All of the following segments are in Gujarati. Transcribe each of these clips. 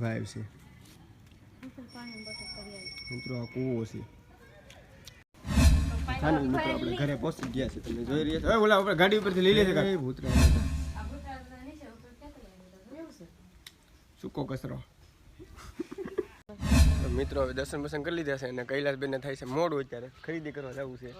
વાઇબ છે મિત્રો આ કૂવો છે. ફાઇનલ મિત્રો આપણે ઘરે પહોંચી ગયા છે તમે જોઈ રહ્યા છો? હવે ઓલા આપણે ગાડી ઉપરથી લઈ લેશે કાંઈ ભૂતરા સૂકો કચરો મિત્રો હવે દર્શન બસન કરી લીધા છે અને કૈલાસબેનને થાય છે મોડું અત્યારે. ખરીદી કરવા જવું છે.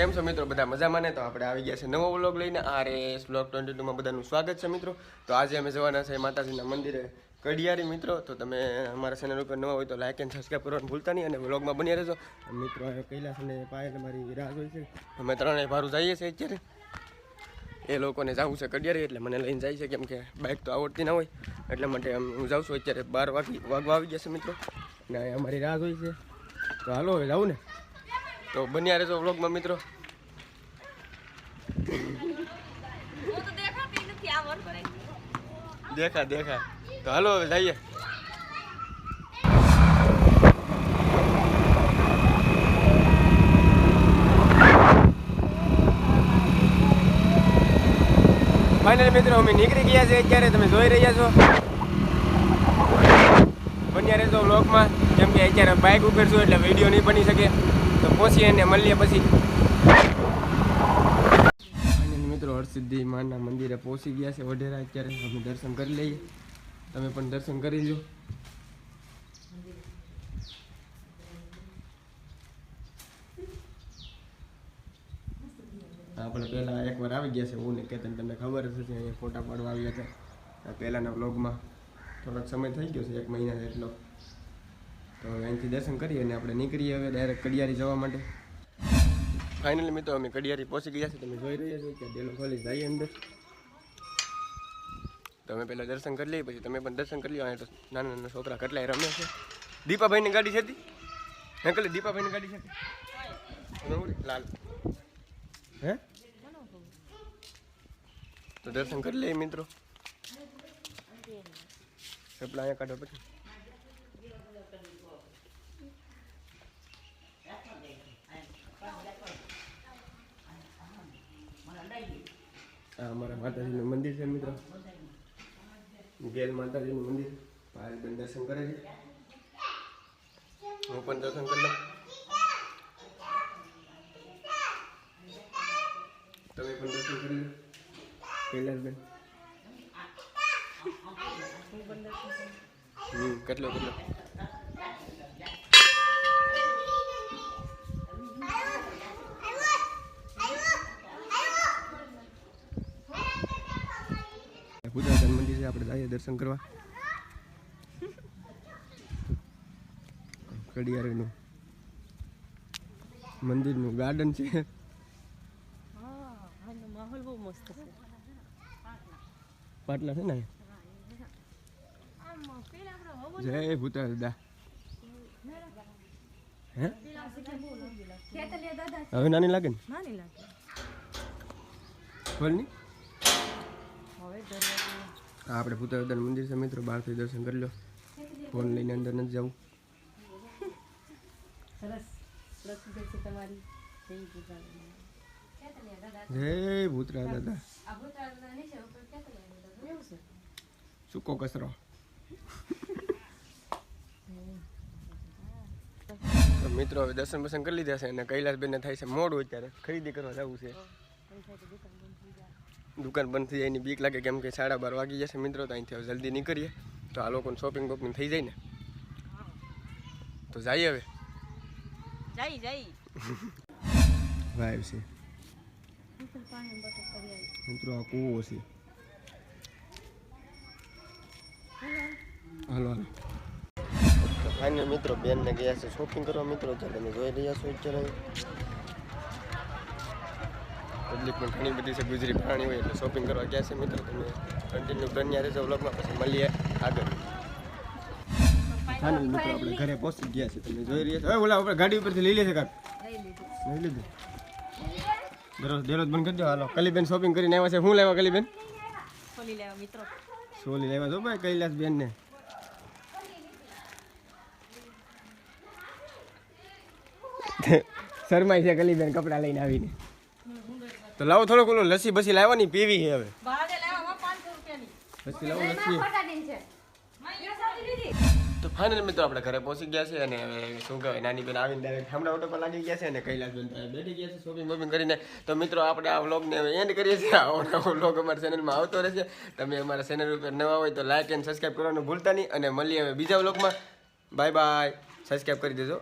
કેમ છો મિત્રો? બધા મજામાં ને? તો આપણે આવી ગયા છે નવો વ્લોગ લઈને. આર એસ બ્લોગ ટ્વેન્ટી ટુમાં બધાનું સ્વાગત છે મિત્રો. તો આજે અમે જવાના છે માતાજીના મંદિરે કડિયારી મિત્રો. તો તમે અમારા ચેનલ ઉપર નવા હોય તો લાઇક એન્ડ સબસ્ક્રાઈબ કરવાનું ભૂલતા નહીં અને વ્લોગમાં બની રહેજો. મિત્રો આ કૈલાસ અને પાયલ મારી રાહ હોય છે. અમે ત્રણેય ભારું જઈએ છીએ અત્યારે. એ લોકોને જવું છે કડિયારી એટલે મને લઈને જાય છે કેમ કે બાઇક તો આવડતી ના હોય. એટલા માટે હું જાઉં છું અત્યારે બાર વાગી વાગવા આવી જશે મિત્રો. અને અમારી રાહ હોય છે. તો હાલો હવે જાઉં ને. તો બન્યા રહેજો વ્લોગમાં મિત્રો. દેખા દેખા. તો હાલો હવે જઈએ. ફાઇનલ મિત્રો અમે નીકળી ગયા છે અત્યારે. તમે જોઈ રહ્યા છો. બન્યા રહેજો બ્લોગમાં કેમ કે અત્યારે બાઇક ઉપર છું એટલે વીડિયો નહીં બની શકે. તો પહોંચીએ અને મળીએ પછી. મિત્રો, હરસિદ્ધિ માના મંદિરે પહોંચી ગયા છે વઢેરા. અત્યારે અમે દર્શન કરી લઈએ. તમે પણ દર્શન કરી લો આપણે પહેલાં એકવાર આવી ગયા છે. હું ને કેતન, તમને ખબર જ અહીંયા ફોટા પાડવા આવ્યા હતા. પહેલાંના વ્લોગમાં થોડોક સમય થઈ ગયો છે, એક મહિના જેટલો. તો અહીંથી દર્શન કરીએ અને આપણે નીકળીએ હવે ડાયરેક્ટ કડિયારી જવા માટે. ફાઇનલી મિત્રો અમે કડિયારી પહોંચી ગયા છે તમે જોઈ રહ્યા છો કે ડેલો ખોલી જઈએ અંદર. તમે પહેલાં દર્શન કરી લઈએ પછી તમે પણ દર્શન કરી લો અહીંયા તો નાના નાના છોકરા કેટલાય રમે છે. દીપાભાઈની ગાડી છે હે દીપાભાઈની ગાડી છે લાલ. હે? તો દર્શન કરી લઈએ મિત્રો. ચપલા અહીંયા કાઢો પછી. આ અમારા માતાજીનું મંદિર છે મિત્રો. ગેલ માતાજીનું મંદિર. પાયલબેન દર્શન કરે છે. હું પણ દર્શન કરી લઉં. તમે પણ દર્શન કરી લો. કૈલાસબેન હમ, કેટલો કેટલો? ભૂતાચંદ મંદિર છે આપણે જઈએ દર્શન કરવા. કડિયારીનું મંદિરનું ગાર્ડન છે. માહોલ બહુ મસ્ત છે. પાટલા છે ને? જય ભૂતાદા હે? હવે નાની લાગે ને? નાની લાગે. ખબર નહીં આપણે ભૂતા મંદિર છે મિત્રો, બહારથી દર્શન કરી લો. ફોન લઈને અંદર નથી જવું. જય ભૂતરા દાદા. સૂકો કચરો? મિત્રો, હવે દર્શન બસન કરી લીધા છે અને કૈલાસબેનને થાય છે મોડું અત્યારે. ખરીદી કરવા જવું છે. દુકાન બંધ થઈ જાય એની બીક લાગે કેમ કે સાડા બાર વાગી જશે મિત્રો તો અહીંથી હવે જલ્દી નીકળીએ. તો આ લોકોને શોપિંગ બોપિંગ થઈ જાય ને. તો જઈએ હવે. જઈ જઈ. વાઈવ છે. મિત્રો આ કૂવો છે. હાલો હાલો. ફાઇનલ મિત્રો બેનને ગયા છે શોપિંગ કરવા. મિત્રો જ્યારે તમે જોઈ રહ્યા છો અત્યારે. પબ્લિક પણ ઘણી બધી છે ગુજરી પ્રાણી હોય એટલે શોપિંગ કરવા ગયા છે મિત્રો. તમે કન્ટિન્યુ બન્યા રહેજો વ્લોગમાં પછી મળીએ આગળ. ફાઇનલ મિત્રો આપણે ઘરે પહોંચી ગયા છે તમે જોઈ રહ્યા છો. હવે ઓલા આપણે ગાડી ઉપરથી લઈ લેશે કાક. લઈ લીધું દરરોજ દેરોજ બંધ કરી દો. હાલો કલીબેન શોપિંગ કરીને આવ્યા છે. શું લેવા કલીબેન? સોલી લેવા મિત્રો. સોલી લેવા જો ભાઈ કૈલાસ બેન ને શરમાઈ છે કલીબેન કપડાં લઈને આવીને. તો લાવો થોડોક ઓલું લસ્સી બસી લાવવાની પીવી છે હવે. ભાડે લાવવામાં 500 રૂપિયાની. લસ્સી લાવો લસ્સી. તો ફાઇનલ મિત્રો આપણે ઘરે પહોંચી ગયા છે અને હવે શું કહેવાય નાની બેન આવીને ડાયરેક્ટ હમણાં ઓટો પર લાગી ગયા છે અને કૈલાસ બેન બેઠી ગયા છે શોપિંગ વોપિંગ કરીને. તો મિત્રો આપણે આ વ્લોગને હવે એન્ડ કરીએ છીએ. આવો નવો વ્લોગ અમારા ચેનલમાં આવતો રહેશે. તમે અમારા ચેનલ ઉપર નવા હોય તો લાઇક એન્ડ સબસ્ક્રાઈબ કરવાનું ભૂલતા નહીં. અને મળીએ હવે બીજા વ્લોગમાં બાય બાય સબસ્ક્રાઈબ કરી દેજો.